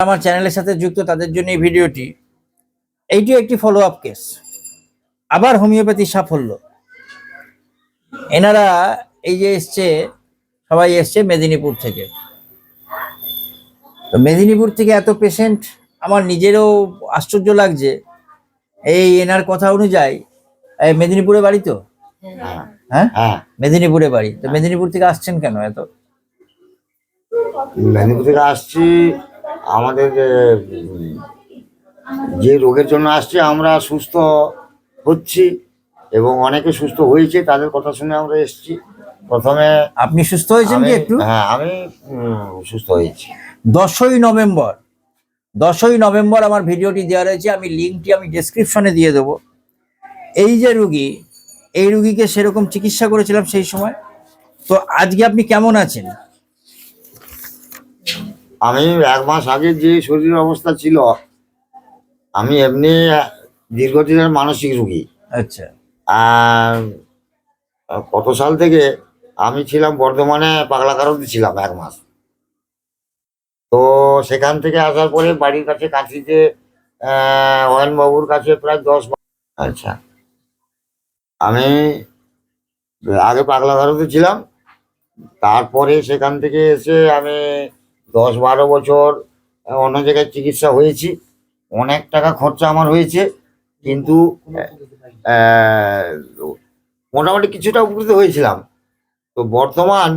আমার চ্যানেলের সাথে যুক্ত তাদের জন্য এই ভিডিওটি। এইটিও একটি ফলো আপ কেস আবার হোমিওপ্যাথি সাফল্য। এনারা এই যে এসছে সবাই এসছে মেদিনীপুর থেকে। তো মেদিনীপুর থেকে এত পেশেন্ট আমার নিজেরও আশ্চর্য লাগছে। এই এনার কথা অনুযায়ী মেদিনীপুরে বাড়ি তো? হ্যাঁ। হ্যাঁ। হ্যাঁ। মেদিনীপুরে বাড়ি। তো মেদিনীপুর থেকে আসছেন কেন এত? মেদিনীপুর থেকে আসছি আমাদের যে, রোগের জন্য আসছে আমরা সুস্থ হচ্ছি এবং অনেকে সুস্থ হয়েছে তাদের কথা শুনে আমরা এসছি। প্রথমে আপনি সুস্থ হয়েছেন কি একটু? হ্যাঁ আমি সুস্থ হয়েছি। দশই নভেম্বর দশই নভেম্বর আমার ভিডিওটি দেওয়া রয়েছে আমি লিঙ্কটি আমি ডেসক্রিপশনে দিয়ে দেবো। এই যে রুগী এই রুগীকে সেরকম চিকিৎসা করেছিলাম সেই সময়। তো আজকে আপনি কেমন আছেন? আমি এক মাস আগে যে শরীর অবস্থা ছিল আমি এমনি দীর্ঘদিনের মানসিক রুগী। আচ্ছা। আর কত সাল থেকে আমি ছিলাম বর্ধমানে পাগলা কারণে ছিলাম এক মাস। তো সেখান থেকে আসার পরে বাড়ির কাছে অয়ন বাবুর কাছে প্রায় দশ আচ্ছা। আমি আগে পাগলা কারণে ছিলাম তারপরে সেখান থেকে এসে আমি দশ বারো বছর অন্য জায়গায় চিকিৎসা হয়েছি। অনেক টাকা খরচা আমার হয়েছে কিন্তু মোটামুটি কিছুটা উপকৃত হয়েছিলাম। তো বর্তমান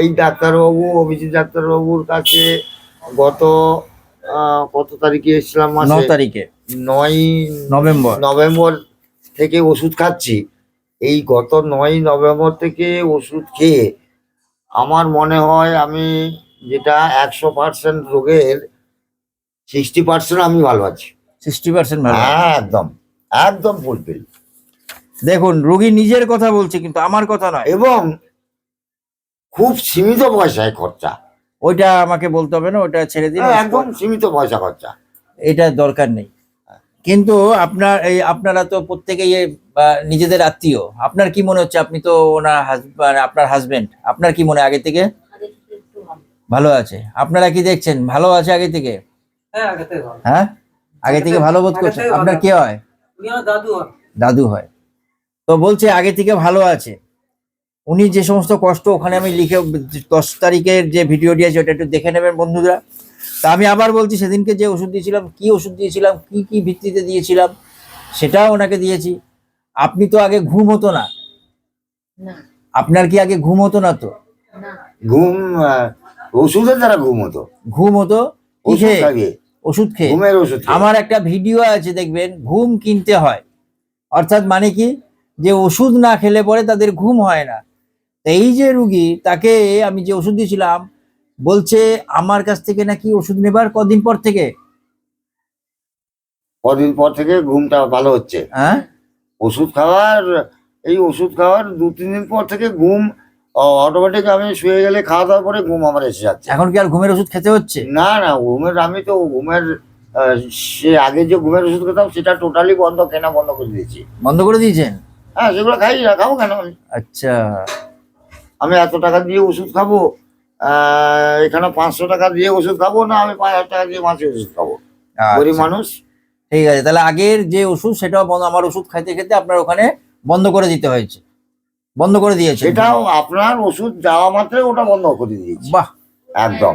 এই ডাক্তারবাবু অভিজিৎ ডাক্তারবাবুর কাছে গত কত তারিখে এসেছিলাম ন তারিখে। নয় নভেম্বর। নভেম্বর থেকে ওষুধ খাচ্ছি। এই গত নয় নভেম্বর থেকে ওষুধ খেয়ে আমার মনে হয় আমি যেটা একশো পার্সেন্ট রোগের সিক্সটি পার্সেন্ট আমি ভালো আছি। সিক্সটি পার্সেন্ট ভালো। হ্যাঁ একদম একদম ফুলফিল দেখুন রুগী নিজের কথা বলছে কিন্তু আমার কথা নয়। এবং খুব সীমিত পয়সায় খরচা। ওইটা আমাকে বলতে হবে না ওটা ছেড়ে দিন হ্যাঁ, একদম সীমিত পয়সা খরচা। এটা দরকার নেই। কিন্তু আপনার এই আপনারা তো প্রত্যেকেই বা, নিজেদের আত্মীয় আপনার কি মনে হচ্ছে? আপনি তো ওনার হাজব্যান্ড আপনার হাজবেন্ড আপনার কি মনে হয় আগে থেকে? ভালো আছে। আপনারা কি দেখছেন? ভালো আছে আগে থেকে? হ্যাঁ আগে থেকে ভালো। হ্যাঁ? বোধ করছেন? আপনার কে হয়? দাদু দাদু হয়। তো বলছে আগে থেকে ভালো আছে। উনি যে সমস্ত কষ্ট ওখানে আমি লিখে দশ তারিখের যে ভিডিওটি আছে ওটা একটু দেখে নেবেন বন্ধুরা। তা আমি আবার বলছি সেদিনকে যে ওষুধ দিয়েছিলাম কি ওষুধ দিয়েছিলাম কি কি ভিত্তিতে দিয়েছিলাম সেটাও ওনাকে দিয়েছি। আপনি তো আগে ঘুম হতো না। না। আপনার কি আগে ঘুম হতো না তো? ঘুম ওষুধের দ্বারা ঘুম হতো। ঘুম হতো? ওষুধ খেয়ে? ওষুধ খেয়ে। ঘুমের ওষুধ আমার একটা ভিডিও আছে দেখবেন ঘুম কিনতে হয়। অর্থাৎ মানে কি? যে ওষুধ না খেলে পরে তাদের ঘুম হয় না। এই যে রুগী তাকে আমি যে ওষুধ দিয়েছিলাম বলছে আমার কাছ থেকে নাকি ওষুধ নেবার কদিন পর থেকে? কদিন পর থেকে ঘুমটা ভালো হচ্ছে। হ্যাঁ? ওষুধ খাওয়ার এই ওষুধ খাওয়ার দু তিন দিন পর থেকে ঘুম অটোমেটিক আমি শুয়ে গেলে খাওয়া দাওয়ার পরে ঘুম আমার এসে যাচ্ছে। এখন কি আর ঘুমের ওষুধ খেতে হচ্ছে? না না ঘুমের আমি তো ঘুমের সে আগে যে ঘুমের ওষুধ খেতাম সেটা টোটালি বন্ধ কেনা বন্ধ করে দিয়েছি। বন্ধ করে দিয়েছেন? হ্যাঁ সেগুলো খাই না খাব কেন আমি? আচ্ছা। আমি এত টাকা দিয়ে ওষুধ খাব এখানে পাঁচশো টাকা দিয়ে ওষুধ খাব না আমি পাঁচ হাজার টাকা দিয়ে মাসে ওষুধ খাব। গরিব আচ্ছা, মানুষ ঠিক আছে তাহলে আগের যে ওষুধ সেটাও বন্ধ আমার ওষুধ খাইতে খেতে আপনার ওখানে বন্ধ করে দিতে হয়েছে। বন্ধ করে দিয়েছে। এটাও আপনার ওষুধ যাওয়া মাত্রই ওটা বন্ধ করে দিয়েছি। বাহ। একদম।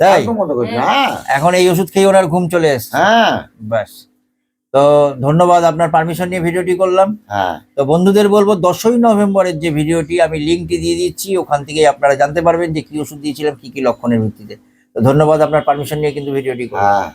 তাই? বন্ধ করে হ্যাঁ। এখন এই ওষুধ খেয়ে ওনার ঘুম চলে এসছে। হ্যাঁ। ব্যাস। তো ধন্যবাদ আপনার পারমিশন নিয়ে ভিডিওটি করলাম। হ্যাঁ। তো বন্ধুদের বলব দশই নভেম্বরের যে ভিডিওটি আমি লিঙ্কটি দিয়ে দিচ্ছি ওখান থেকে আপনারা জানতে পারবেন যে কি ওষুধ দিয়েছিলাম কি কি লক্ষণের ভিত্তিতে। তো ধন্যবাদ আপনার পারমিশন নিয়ে কিন্তু ভিডিওটি করলাম। হ্যাঁ।